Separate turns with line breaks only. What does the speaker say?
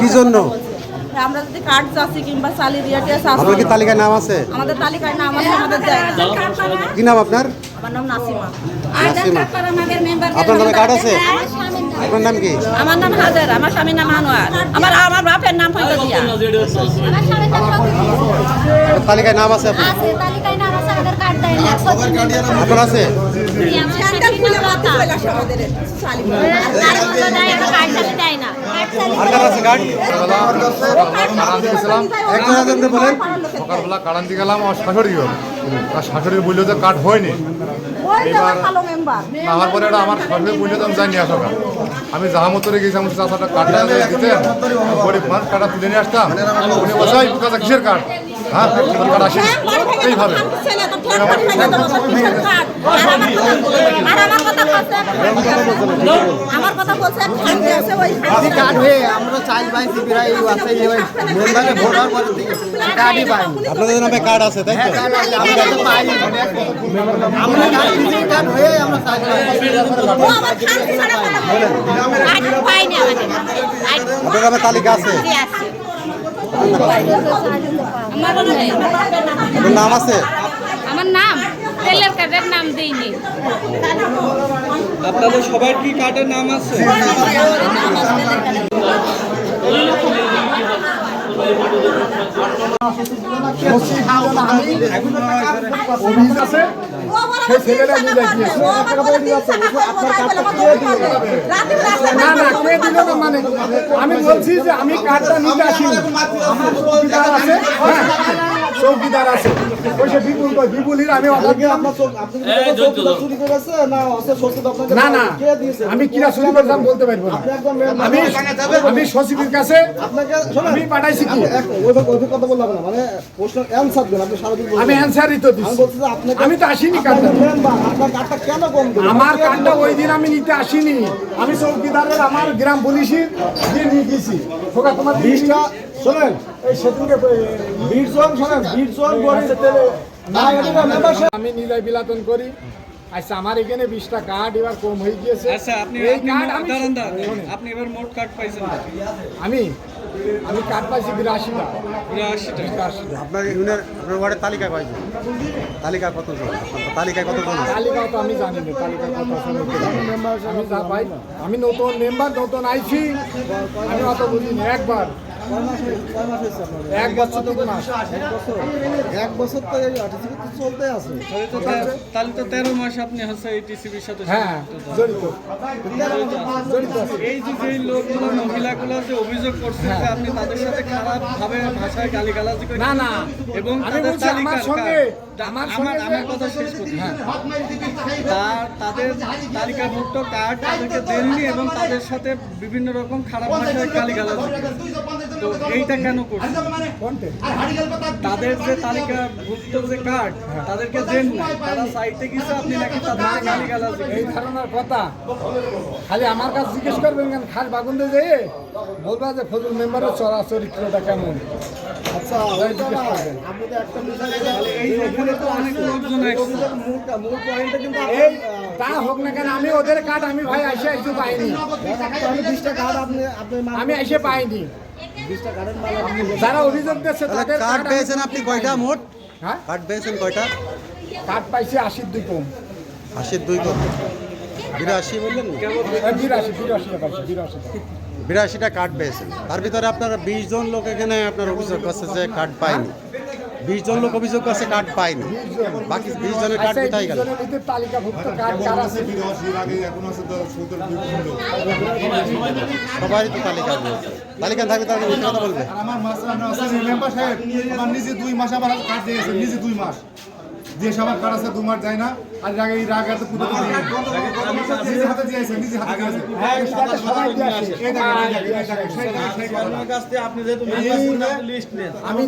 কি
জন্য?
আমরা যদি কার্ড চাচ্ছি কিংবা চালি রিয়াটিয়া
আপনার কি তালিকায় নাম আছে?
আমাদের তালিকায় নাম আছে আমাদের
কি নাম আপনার?
আমার নাম নাসিমা।
নাসিমা। আপনার নামে কার্ড আছে? আপনার নাম কি?
আমার নাম হাজার আমার স্বামীর নাম আনোয়ার। আমার আমার বাপের নাম হইল দিয়া।
তালিকায় নাম আছে আপনার?
আছে তালিকায় নাম আছে আমাদের কার্ড দেয়
আপনার আছে
স্যান্ডেল খুলে বাতি চলে আসে
সকালবেলা গেলাম আমার শাশুড়ি গেল আর শাশুড়ি বলল যে কাঠ হয়নি
আমার
আমার পরে আমার শাশুড়ি বলল যে আমি যাই নিয়ে আসো কাঠ। আমি যাহা মতো গেছিলাম চাষাটা কাঠটা দিতেন গরিব মানুষ তুলে নিয়ে আসতাম উনি "এই কিসের কাঠ হ্যাঁ আমার কাঠ আসেনি এইভাবে
আর আমার কথা বলছে আমার কথা বলছে খাইতে আছে ওই
কার্ড হয়ে আমরা চাইল ভাই সিপিরা এই আছে এই ভাই মেম্বারে ভোট হওয়ার পরে কার্ডই পাই।
আপনাদের নামে কার্ড আছে তাই তো?
কার্ড আমরা তো পাই আমরা কার্ড দিছি কার্ড হয়ে আমরা চাইল ভাই।
ও আমার খানকি ছাড়া কথা বলে
কার্ড পাইনি আমাদের।
আপনার নামে তালিকা আছে?
আমার নেই
আপনার নাম আছে?
আমার নাম। তেলের কার্ডের নাম দেইনি।
আপনাদের সবার কি কার্ডের নাম আছে?
মানে আমি বলছি যে আমি কার্ডটা নিতে আসিনি। আমার আছে? হ্যাঁ। চৌকিদার আছে। ওই সে বিপুল কই বিপুলের আমি অর্ডার দিলাম না না আমি কিরা চুরি করতাম বলতে পারব না। আমি আমি সচিবের কাছে আমি পাঠাইছি কি? আমি অ্যান্সারই তো দিচ্ছি আমি তো আসিনি কার্ডটা আমার কার্ডটা ওই দিন আমি নিতে আসিনি। আমি চৌকিদারের আমার গ্রাম পুলিশের দিয়ে নিয়ে গেছি। তোমার বিশটা শোনেন এই সেতুকে বীরজন শোনেন বীরজন আমি নিলাই বিলাতন করি। আচ্ছা আমার এখানে বিশটা কার্ড এবার কম হয়ে গিয়েছে।
আচ্ছা আপনি
আমি
এবার মোট কার্ড পাইছেন
আমি আমি কার্ড পাইছি বিরাশিটা।
বিরাশিটা।
আপনার ইউনিয়ন আপনার ওয়ার্ডের তালিকায় পাইছেন তালিকা কত তালিকায় কত
তালিকা তো আমি জানি না তালিকা কত। আমি যা পাই আমি নতুন মেম্বার নতুন আইছি। আমি অত বুঝিনি একবার। এক বছর তিন মাস।
এক বছর। তো এই আর্টিসিপি তো চলতে আছে।
তাহলে তো তে- তাহলে তো তেরো মাস আপনি হচ্ছে এই টিসিবির সাথে
হ্যাঁ জড়িত।
এই যে যে লোকগুলো মহিলাগুলো যে অভিযোগ করছে যে আপনি তাদের সাথে খারাপ ভাবে ভাষায় গালিগালাজি করে
না না।
এবং তাদের
আমার আমার
কথা শেষ করি
হ্যাঁ।
তার তাদের তালিকাভুক্ত কার্ড তাদেরকে দেননি এবং তাদের সাথে বিভিন্ন রকম খারাপ ভাষায় গালিগালাজি। তো এইটা কেন করছে? তাদের যে তালিকাভুক্ত যে কার্ড তাদেরকে দেন তারা সাইটে গেছে আপনি নাকি তাদেরকে গালিগালাজি
এই ধারণার কথা। খালি আমার কাছে জিজ্ঞেস করবেন কেন? খাস বাগুন্দে যেয়ে বলবা যে ফজল মেম্বারের চড়া চরিত্রটা কেমন? আচ্ছা জিজ্ঞেস করবেন।
আপনি তো একটা বিষয়
এই এখানে তো অনেক লোকজন আসছে
মূলটা মূল পয়েন্টটা কিন্তু
এই তা হোক না কেন আমি ওদের কার্ড আমি ভাই এসে এসে পাইনি।
আমি বিশটা কার্ড আপনি আপনি
আমি এসে পাইনি। যারা অভিযোগ তাদের
কার্ড পেয়েছেন আপনি কয়টা মোট?
হ্যাঁ?
কার্ড পেয়েছেন কয়টা?
কার্ড পাইছে আশির দুই কম।
আশির দুই কম। বিরাশি বললেন
বিরাশি বিরাশি বিরাশিটা। বিরাশিটা
কার্ড পেয়েছেন। তার ভিতরে আপনারা বিশ জন লোক এখানে আপনার অভিযোগ করছে যে কার্ড পায়নি। বিশ জন লোক অভিযোগ করছে কার্ড পায়নি। বাকি বিশ জনের কার্ড
আচ্ছা
কোথায় গেল?
কার্ড কার আছে
সবারই তো তালিকা রয়েছে। তালিকা থাকবে তাহলে মিথ্যা কথা বলবে।
আমার মাস মেম্বার সাহেব আমার নিজে দুই মাস আমার কাঠ দিয়েছে নিজে দুই মাস। দিয়ে সবার কাঠ আছে দু মাস যায় না। আর আগে এই রাগ এত পুরো নিজে হাতে দিয়েছে নিজে হাতে দিয়েছে।
দিয়ে আসে।
এই দেখেন, এই দেখেন, সেই সেই দেখেন।
আপনি যেহেতু
আমি